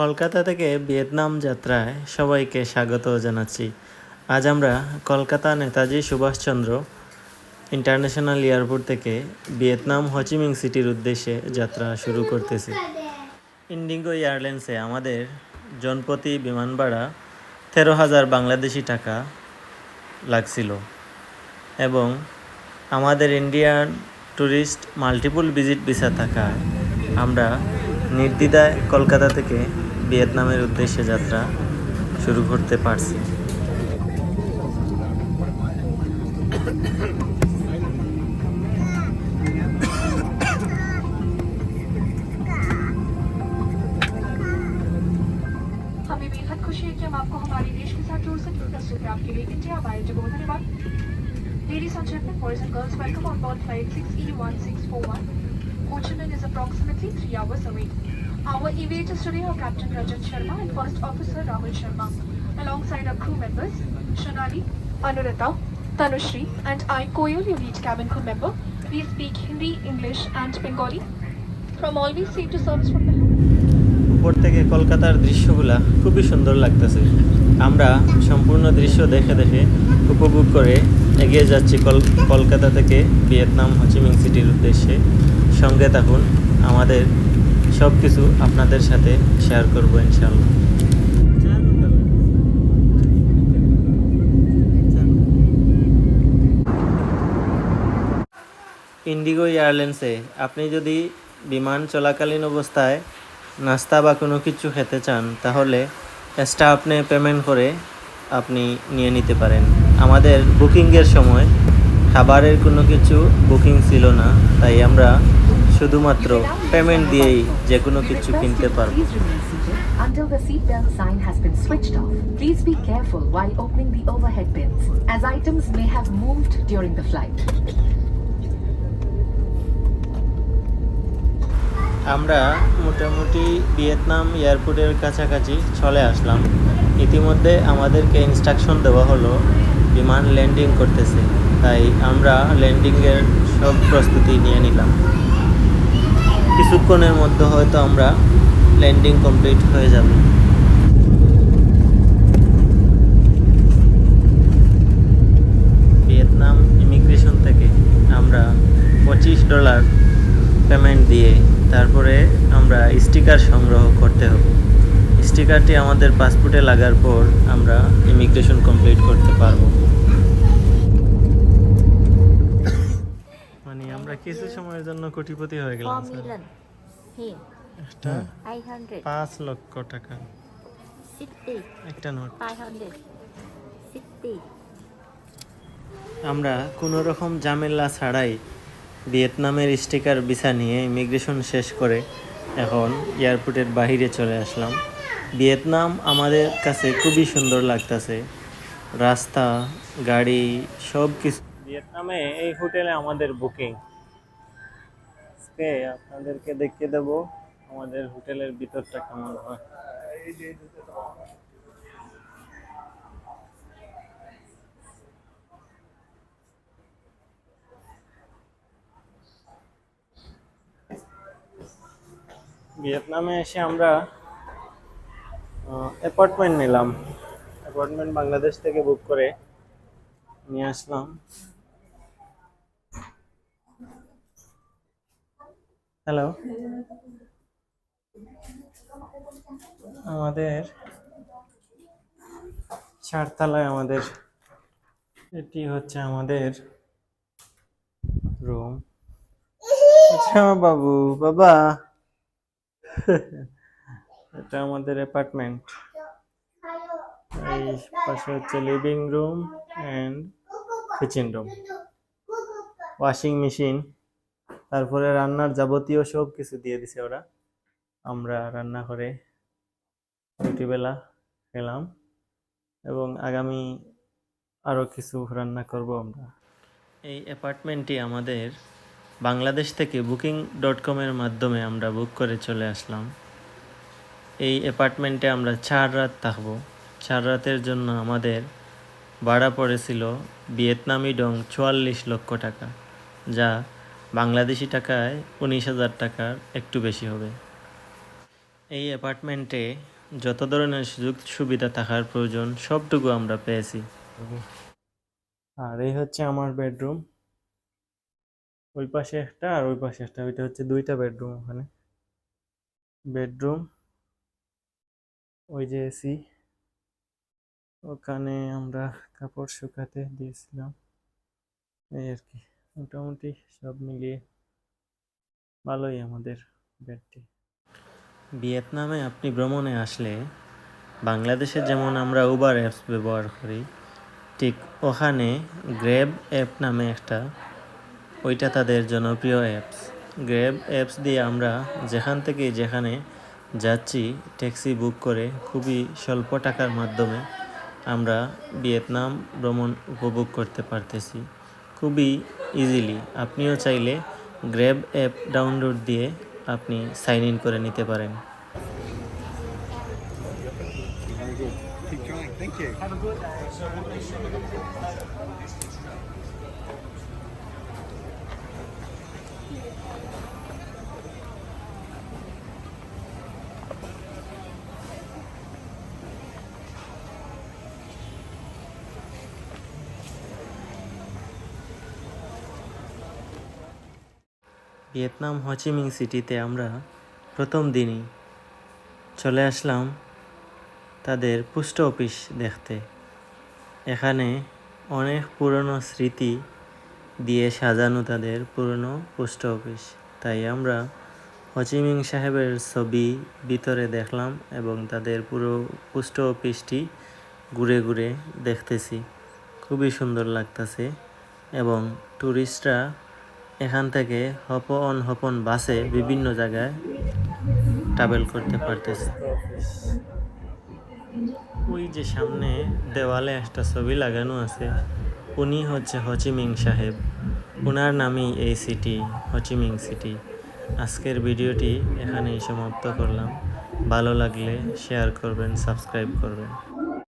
কলকাতা থেকে ভিয়েতনাম যাত্রায় সবাইকে স্বাগত জানাচ্ছি। আজ আমরা কলকাতা নেতাজি সুভাষচন্দ্র ইন্টারন্যাশনাল এয়ারপোর্ট থেকে ভিয়েতনাম হচিমিং সিটির উদ্দেশ্যে যাত্রা শুরু করতেছি। ইন্ডিগো এয়ারলাইন্সে আমাদের জনপ্রতি বিমান ভাড়া তেরো হাজার বাংলাদেশি টাকা লাগছিল এবং আমাদের Indian tourist multiple visit visa থাকায় আমরা নির্দ্বিধায় কলকাতা থেকে ভিয়েতনামের উদ্দেশ্যে যাত্রা শুরু করতে পারছি हमें बेहद खुशी है कि हम आपको हमारे देश के साथ जोड़ सकते हैं प्रस्तुत है आपके लिए इंडिया बाय जगह धन्यवाद Ladies and gentlemen, boys and girls, welcome on board flight E 6E1641. Ho Chi Minh is approximately three hours away. Our aviators today are Captain Rajat Sharma and First Officer Rahul Sharma, alongside our crew members Shonali, Anurata, Tanushri, and I, Koyul, your lead cabin crew member. We speak Hindi, English, and Bengali. From always safe to service from the উপর থেকে কলকাতার দৃশ্যগুলা খুবই সুন্দর লাগতেছে আমরা সম্পূর্ণ দৃশ্য দেখে দেখে উপভোগ করে এগিয়ে যাচ্ছি কল কলকাতা থেকে ভিয়েতনাম হোচিমিং সিটির উদ্দেশ্যে সঙ্গে থাকুন আমাদের সব কিছু আপনাদের সাথে শেয়ার করব ইনশাল্লাহ ইন্ডিগো এয়ারলাইন্সে আপনি যদি বিমান চলাকালীন অবস্থায় নাস্তা বা কোনো কিছু খেতে চান, তাহলে এক্সট্রা আপনি পেমেন্ট করে আপনি নিয়ে নিতে পারেন। আমাদের বুকিংয়ের সময় খাবারের কোনো কিছু বুকিং ছিল না, তাই আমরা শুধুমাত্র পেমেন্ট দিয়েই যে কোনো কিছু কিনতে পারব until the seatbelt sign has been switched off. Please be careful while opening the overhead bins, as items may have moved during the flight. আমরা মোটামুটি ভিয়েতনাম এয়ারপোর্টের কাছাকাছি চলে আসলাম ইতিমধ্যে আমাদেরকে ইনস্ট্রাকশন দেওয়া হলো বিমান ল্যান্ডিং করতেছে তাই আমরা ল্যান্ডিংয়ের সব প্রস্তুতি নিয়ে নিলাম কিছুক্ষণের মধ্যে হয়তো আমরা ল্যান্ডিং কমপ্লিট হয়ে যাবে। ভিয়েতনাম ইমিগ্রেশন থেকে আমরা পঁচিশ ডলার পেমেন্ট দিয়ে তারপরে আমরা স্টিকার সংগ্রহ করতে হবে। স্টিকারটি আমাদের পাসপোর্টে লাগার পর আমরা ইমিগ্রেশন কমপ্লিট করতে পারব মানে আমরা কিছু সময়ের জন্য কোটিপতি হয়ে গেলাম স্যার একটা five পাঁচ লক্ষ টাকা। একটা নোট. আমরা কোনো রকম ঝামেলা ছাড়াই ভিয়েতনামের স্টিকার ভিসা নিয়ে ইমিগ্রেশন শেষ করে এখন এয়ারপোর্টের বাইরে চলে আসলাম। ভিয়েতনাম আমাদের কাছে খুবই সুন্দর লাগতেছে। রাস্তা গাড়ি সব কিছু ভিয়েতনামে এই হোটেলে আমাদের বুকিং। আজকে আপনাদেরকে দেখিয়ে দেব আমাদের হোটেলের ভিতরটা কেমন হয়। ভিয়েতনামে এসে আমরা অ্যাপার্টমেন্ট নিলাম। অ্যাপার্টমেন্ট বাংলাদেশ থেকে বুক করে নিয়ে আসলাম। হ্যালো আমাদের চারতলায় আমাদের এটি হচ্ছে আমাদের রুম আচ্ছা বাবু, বাবা। এটা আমাদের অ্যাপার্টমেন্ট এই পাশে হচ্ছে living room and kitchen room washing machine তারপরে রান্নার যাবতীয় সব কিছু দিয়ে দিছে ওরা। আমরা রান্না করে রুটিবেলা খেলাম এবং আগামী আরও কিছু রান্না করব আমরা। এই অ্যাপার্টমেন্টটি আমাদের বাংলাদেশ থেকে বুকিং ডট কমের মাধ্যমে আমরা বুক করে চলে আসলাম। এই অ্যাপার্টমেন্টে আমরা চার রাত থাকব। চার রাতের জন্য আমাদের ভাড়া পড়েছিল ভিয়েতনামি ডং চুয়াল্লিশ লক্ষ টাকা, যা বাংলাদেশি টাকায় উনিশ হাজার টাকার একটু বেশি হবে। এই অ্যাপার্টমেন্টে যত ধরনের সুযোগ সুবিধা থাকার প্রয়োজন, সবটুকু আমরা পেয়েছি। আর এই হচ্ছে আমার বেডরুম। ওই পাশে একটা আর ওই পাশে একটা, ওইটা হচ্ছে দুইটা বেডরুম ওখানে। বেডরুম, ওই যে এসি। ওখানে আমরা কাপড় শুকাতে দিয়েছিলাম। এই আর কি। মোটামুটি সব মিলিয়ে ভালোই আমাদের বেডটি ভিয়েতনামে আপনি ভ্রমণে আসলে বাংলাদেশে যেমন আমরা উবার অ্যাপস ব্যবহার করি, ঠিক ওখানে গ্র্যাব অ্যাপ নামে একটা, ওইটা তাদের জনপ্রিয় অ্যাপস গ্র্যাব অ্যাপস দিয়ে আমরা যেখান থেকে যেখানে যাচ্ছি ট্যাক্সি বুক করে, খুবই স্বল্প টাকার মাধ্যমে আমরা ভিয়েতনাম ভ্রমণ উপভোগ করতে পারতেছি। খুবই ইজিলি আপনিও চাইলে গ্র্যাব অ্যাপ ডাউনলোড দিয়ে আপনি সাইন ইন করে নিতে পারেন. Thank you. ভিয়েতনাম হোচিমিং সিটিতে আমরা প্রথম দিনই চলে আসলাম তাদের পোস্ট অফিস দেখতে। এখানে অনেক পুরনো স্মৃতি দিয়ে সাজানো তাদের পুরনো পোস্ট অফিস। তাই আমরা হচিমিং সাহেবের ছবি ভিতরে দেখলাম এবং তাদের পুরো পোস্ট অফিসটি ঘুরে ঘুরে দেখতেছি। খুবই সুন্দর লাগতেছে এবং ট্যুরিস্টরা এখান থেকে হপন হপন বাসে বিভিন্ন জায়গায় ট্রাভেল করতে পারতেছে। ওই যে সামনে দেওয়ালে একটা ছবি লাগানো আছে। উনি হচ্ছে হচিমিং সাহেব। ওনার নামই এই সিটি হচিমিং সিটি আজকের ভিডিওটি এখানেই সমাপ্ত করলাম। ভালো লাগলে শেয়ার করবেন সাবস্ক্রাইব করবেন।